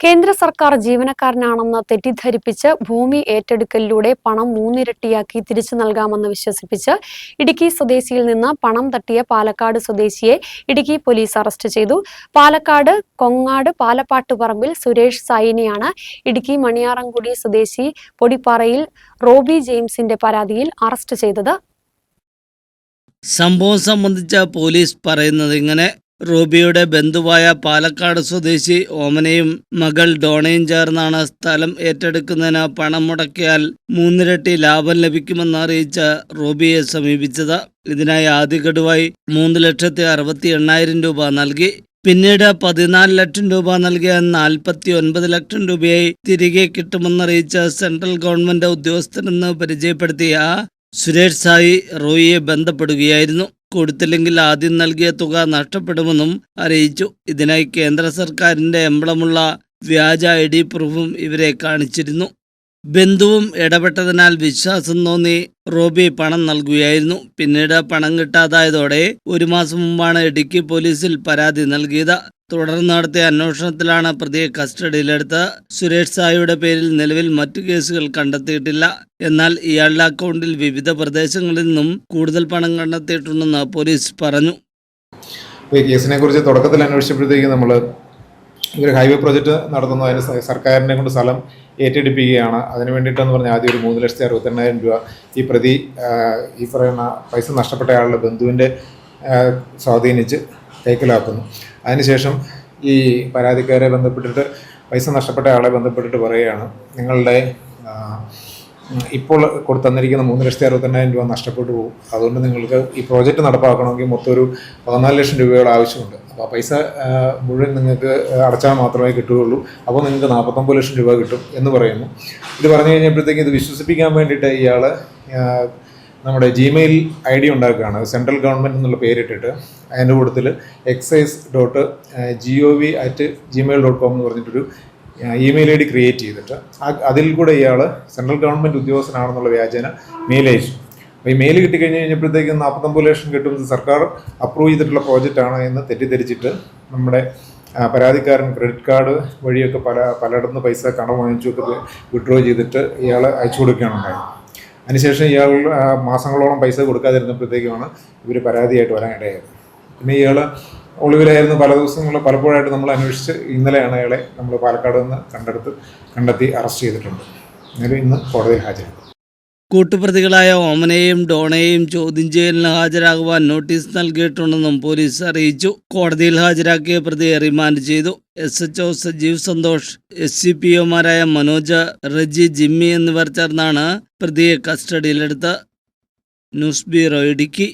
കേന്ദ്ര സർക്കാർ ജീവനക്കാരനാണെന്ന് തെറ്റിദ്ധരിപ്പിച്ച് ഭൂമി ഏറ്റെടുക്കലിലൂടെ പണം മൂന്നിരട്ടിയാക്കി തിരിച്ചു നൽകാമെന്ന് വിശ്വസിപ്പിച്ച് ഇടുക്കി സ്വദേശിയിൽ നിന്ന് പണം തട്ടിയ പാലക്കാട് സ്വദേശിയെ ഇടുക്കി പോലീസ് അറസ്റ്റ് ചെയ്തു. പാലക്കാട് കൊങ്ങാട് പാലപ്പാട്ടുപറമ്പിൽ സുരേഷ് സായിനെയാണ് ഇടുക്കി മണിയാറംകുടി സ്വദേശി പൊടിപ്പാറയിൽ റോബി ജെയിംസിന്റെ പരാതിയിൽ അറസ്റ്റ് ചെയ്തത്. സംഭവം സംബന്ധിച്ച പോലീസ് പറയുന്നത് ഇങ്ങനെ റൂബിയുടെ ബന്ധുവായ പാലക്കാട് സ്വദേശി ഓമനയും മകൾ ഡോണയും ചേർന്നാണ് സ്ഥലം ഏറ്റെടുക്കുന്നതിന് പണം മുടക്കിയാൽ മൂന്നിരട്ടി ലാഭം ലഭിക്കുമെന്ന് അറിയിച്ച റൂബിയെ സമീപിച്ചത്. ഇതിനായി ആദ്യ ഗഡുവായി മൂന്ന് ലക്ഷത്തി അറുപത്തി എണ്ണായിരം രൂപ നൽകി. പിന്നീട് പതിനാല് ലക്ഷം രൂപ നൽകിയ നാൽപ്പത്തി ഒൻപത് ലക്ഷം രൂപയായി തിരികെ കിട്ടുമെന്നറിയിച്ച സെൻട്രൽ ഗവൺമെന്റ് ഉദ്യോഗസ്ഥനെന്ന് പരിചയപ്പെടുത്തിയ സുരേഷ് സായി റോയിയെ ബന്ധപ്പെടുകയായിരുന്നു. കൊടുത്തില്ലെങ്കിൽ ആദ്യം നൽകിയ തുക നഷ്ടപ്പെടുമെന്നും അറിയിച്ചു. ഇതിനായി കേന്ദ്ര സർക്കാരിന്റെ എംബ്ലമുള്ള വ്യാജ ഐ ഡി പ്രൂഫും ഇവരെ കാണിച്ചിരുന്നു. ബന്ധുവും ഇടപെട്ടതിനാൽ വിശ്വാസം തോന്നി റോബി പണം നൽകുകയായിരുന്നു. പിന്നീട് പണം കിട്ടാതായതോടെ ഒരു മാസം മുമ്പാണ് ഇടുക്കി പോലീസിൽ പരാതി നൽകിയത്. തുടർന്ന് നടത്തിയ അന്വേഷണത്തിലാണ് പ്രതിയെ കസ്റ്റഡിയിലെടുത്ത് സുരേഷ് സായിയുടെ പേരിൽ നിലവിൽ മറ്റു കേസുകൾ കണ്ടെത്തിയിട്ടില്ല. എന്നാൽ ഇയാളുടെ അക്കൗണ്ടിൽ വിവിധ പ്രദേശങ്ങളിൽ നിന്നും കൂടുതൽ പണം കണ്ടെത്തിയിട്ടുണ്ടെന്ന് പോലീസ് പറഞ്ഞു. ഈ കേസിനെ കുറിച്ച് തുടക്കത്തിൽ അന്വേഷിച്ചപ്പോഴത്തേക്ക് നമ്മൾ ഒരു ഹൈവേ പ്രോജക്റ്റ് നടത്തുന്നു. അതിന് സർക്കാരിനെ കൊണ്ട് സ്ഥലം ഏറ്റെടുപ്പിക്കുകയാണ്. അതിന് വേണ്ടിയിട്ടെന്ന് പറഞ്ഞാൽ ആദ്യം ഒരു മൂന്ന് ലക്ഷത്തി അറുപത്തെണ്ണായിരം രൂപ ഈ പ്രതി ഈ പറയുന്ന പൈസ നഷ്ടപ്പെട്ട ആളുടെ ബന്ധുവിന്റെ സ്വാധീനിച്ച് കൈക്കലാക്കുന്നു അതിനുശേഷം ഈ പരാതിക്കാരെ ബന്ധപ്പെട്ടിട്ട് പൈസ നഷ്ടപ്പെട്ട ആളെ ബന്ധപ്പെട്ടിട്ട് പറയുകയാണ് നിങ്ങളുടെ ഇപ്പോൾ കൊടുത്തന്നിരിക്കുന്ന മൂന്ന് ലക്ഷത്തി അറുപത്തെണ്ണായിരം രൂപ നഷ്ടപ്പെട്ടു പോകും. അതുകൊണ്ട് നിങ്ങൾക്ക് ഈ പ്രോജക്റ്റ് നടപ്പാക്കണമെങ്കിൽ മൊത്തം ഒരു പതിനാല് ലക്ഷം രൂപയുടെ ആവശ്യമുണ്ട്. അപ്പോൾ ആ പൈസ മുഴുവൻ നിങ്ങൾക്ക് അടച്ചാൽ മാത്രമേ കിട്ടുകയുള്ളൂ. അപ്പോൾ നിങ്ങൾക്ക് നാൽപ്പത്തൊമ്പത് ലക്ഷം രൂപ കിട്ടും എന്ന് പറയുന്നു. ഇത് പറഞ്ഞു കഴിഞ്ഞപ്പോഴത്തേക്കും ഇത് വിശ്വസിപ്പിക്കാൻ വേണ്ടിയിട്ട് ഇയാൾ നമ്മുടെ ജിമെയിൽ ഐ ഡി ഉണ്ടാക്കുകയാണ് സെൻട്രൽ ഗവൺമെന്റ് എന്നുള്ള പേരിട്ടിട്ട് അതിന്റെ കൂട്ടത്തിൽ excise dot G O V at Gmail dot com എന്ന് പറഞ്ഞിട്ടൊരു ഇമെയിൽ ഐ ഡി ക്രിയേറ്റ് ചെയ്തിട്ട് അതിൽ കൂടെ ഇയാൾ സെൻട്രൽ ഗവൺമെന്റ് ഉദ്യോഗസ്ഥനാണെന്നുള്ള വ്യാജേന മെയിൽ അയച്ചു. അപ്പോൾ ഈ മെയിൽ കിട്ടിക്കഴിഞ്ഞ് കഴിഞ്ഞപ്പോഴത്തേക്ക് നാൽപ്പത്തൊമ്പത് ലക്ഷം കിട്ടും സർക്കാർ അപ്രൂവ് ചെയ്തിട്ടുള്ള പ്രോജക്റ്റ് ആണ് എന്ന് തെറ്റിദ്ധരിച്ചിട്ട് നമ്മുടെ പരാതിക്കാരൻ ക്രെഡിറ്റ് കാർഡ് വഴിയൊക്കെ പല പലയിടത്തുനിന്ന് പൈസ കടം വാങ്ങിച്ചൊക്കെ വിഡ്രോ ചെയ്തിട്ട് ഇയാൾ അയച്ചു കൊടുക്കുകയാണ് ഉണ്ടായത്. അതിനുശേഷം ഇയാൾ മാസങ്ങളോളം പൈസ കൊടുക്കാതിരുന്നപ്പോഴത്തേക്കുമാണ് ഇവർ പരാതിയായിട്ട് വരാൻ ഇടയായത് പിന്നെ ഇയാൾ ഒളിവിലായിരുന്നു. പല ദിവസങ്ങൾ പലപ്പോഴായിട്ട് നമ്മൾ അന്വേഷിച്ച് ഇന്നലെയാണ് അയാളെ നമ്മൾ പാലക്കാട് നിന്ന് കണ്ടെടുത്ത് കണ്ടെത്തി അറസ്റ്റ് ചെയ്തിട്ടുണ്ട്. എന്നാലും ഇന്ന് കോടതിയിൽ ഹാജരാക്കും. കൂട്ടുപ്രതികളായ ഓമനയെയും ഡോണയെയും ചോദ്യം ചെയ്യലിന് ഹാജരാകുവാൻ നോട്ടീസ് നൽകിയിട്ടുണ്ടെന്നും പോലീസ് അറിയിച്ചു. കോടതിയിൽ ഹാജരാക്കിയ പ്രതിയെ റിമാൻഡ് ചെയ്തു. S H O Sajeev Santhosh S C P ഒമാരായ Manoj Reji Jimmy എന്നിവർ ചേർന്നാണ് പ്രതിയെ കസ്റ്റഡിയിലെടുത്ത്. News bureau Idukki.